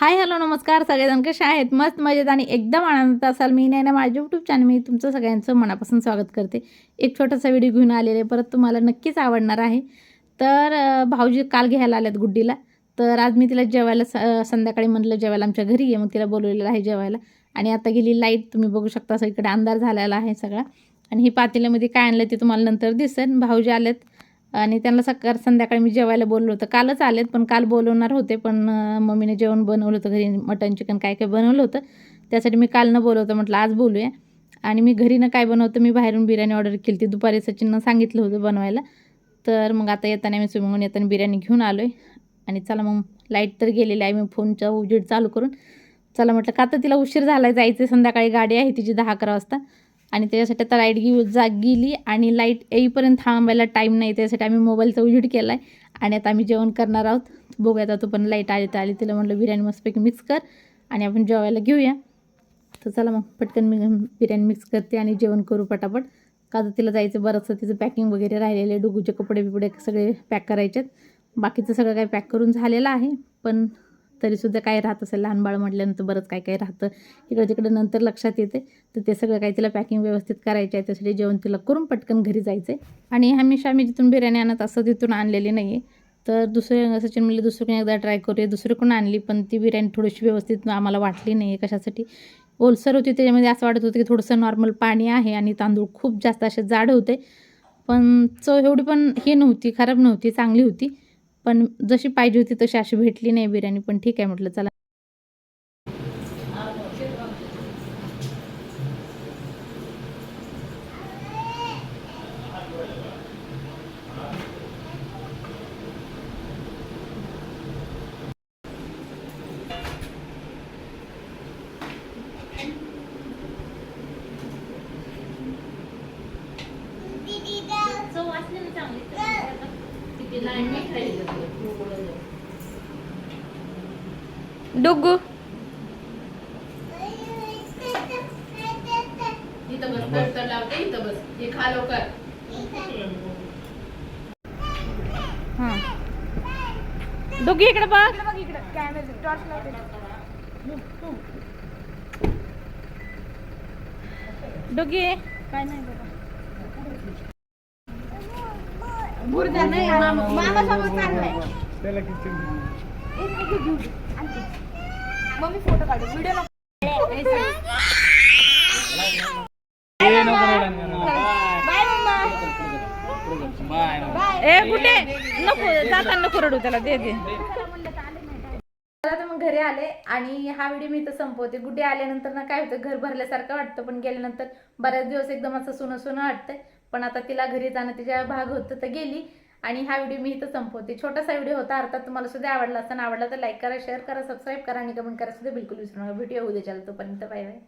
Hi hello नमस्कार. सगळेजण कसे आहेत? मस्त मजेत आणि एकदम आनंदात असाल. मी नाही ना माझ्या यूट्यूब चॅनल मी तुमचं सगळ्यांचं मनापासून स्वागत करते. एक छोटासा व्हिडिओ घेऊन आलेले. आहे, परत तुम्हाला नक्कीच आवडणार आहे. तर भाऊजी काल घ्यायला आल्यात गुड्डीला. तर आज मी तिला जेवायला स संध्याकाळी म्हटलं जेवायला आमच्या घरी आहे मग तिला बोलवलेलं आहे जेवायला. आणि आता गेली लाइट तुम्ही बघू शकता सगळीकडे अंधार झालेला आहे सगळा. आणि ही पातेल्यामध्ये काय आणलं ते तुम्हाला नंतर दिसेल. भाऊजी आलेत. आणि त्यांना सकाळ संध्याकाळी मी जेवायला बोललो होतं. कालच आलेत पण काल बोलवणार होते पण मम्मीने जेवण बनवलं होतं घरी. मटन चिकन काय काय बनवलं होतं त्यासाठी मी काल न बोलवतं म्हटलं आज बोलूया. आणि मी घरी न काय बनवतं मी बाहेरून बिर्याणी ऑर्डर केली ती दुपारी सचिननं सांगितलं होतं बनवायला. तर मग आता येताना मी स्विमिंगून येताना बिर्याणी घेऊन आलो आहे आणि चला मग लाइट तर गेलेली आहे मी फोनचा उजेड चालू करून. चला म्हटलं का तर तिला उशीर झाला आहे जायचं संध्याकाळी गाडी आहे तिची दहा अकरा वाजता. आणि त्याच्यासाठी आता लाइट घेऊ जा गेली आणि लाइट येईपर्यंत थांबायला टाईम नाही. त्यासाठी आम्ही मोबाईलचा उजेड केला आहे आणि आता आम्ही जेवण करणार आहोत. बघूया आता पण लाइट आली तर आली. तिला म्हटलं बिर्याणी मस्तपैकी मिक्स कर आणि आपण जेवायला घेऊया. तर चला मग पटकन मी बिर्याणी मिक्स करते आणि जेवण करू पटापट. का तर तिला जायचं बरंचसं. तिचं पॅकिंग वगैरे राहिलेले डुगूचे कपडे बिपडे सगळे पॅक करायचे आहेत बाकीचं सगळं काही पॅक करून झालेलं आहे. पण तरीसुद्धा काय राहत असेल लहान बाळ म्हटल्यानंतर बरंच काय काय राहतं. इकडं तिकडं नंतर लक्षात येते. तर ते सगळं काही तिला पॅकिंग व्यवस्थित करायचं आहे त्यासाठी जेवण तिला करून पटकन घरी जायचं आहे आणि हमेशा आम्ही जिथून बिर्याणी आणत असं तिथून आणलेली नाही आहे तर दुसरे सचिन म्हणले दुसरीकडून एकदा ट्राय करूया. दुसरीकडून आणली पण ती बिर्याणी थोडीशी व्यवस्थित आम्हाला वाटली नाही आहे कशासाठी. ओलसर होती त्याच्यामध्ये असं वाटत होतं की थोडंसं नॉर्मल पाणी आहे आणि तांदूळ खूप जास्त असे जाड होते. पण चव एवढी पण हे नव्हती खराब नव्हती चांगली होती. पण जशी पाहिजे होती तशी अशी भेटली नाही बिर्याणी पण ठीक आहे म्हटलं चला. डुगू। इथं बस तर लावते इथं बस. हे खा लवकर. हाँ. डुगी इकडे बघ. डुगी काय नाही बाबा बुरजा नाही मामा सोबत चाललाय. त्याला किती मम्मी फोटो काढू व्हिडिओ ए नको रडायला. बाय मम्मा बाय ए कुठे? नको जाताना नको रडू त्याला दे दे. तर मग घरी आले आणि हा व्हिडिओ मी इथं संपवते. गुड्डे आल्यानंतर ना काय होतं घर भरल्यासारखं वाटतं पण गेल्यानंतर बऱ्याच दिवस एकदम असं सुनं सुनं वाटतंय. पण आता तिला घरी जाणं तिच्या भाग होतं तर गेली. आणि हा व्हिडिओ मी इथं संपवते. छोटासा व्हिडिओ होता अर्थात तुम्हाला सुद्धा आवडला असताना आवडला तर लाईक करा शेअर करा सबस्क्राईब करा आणि कमेंट करा. सुद्धा बिलकुल विसरू नका. व्हिडिओ उद्या चला तोपर्यंत. Bye bye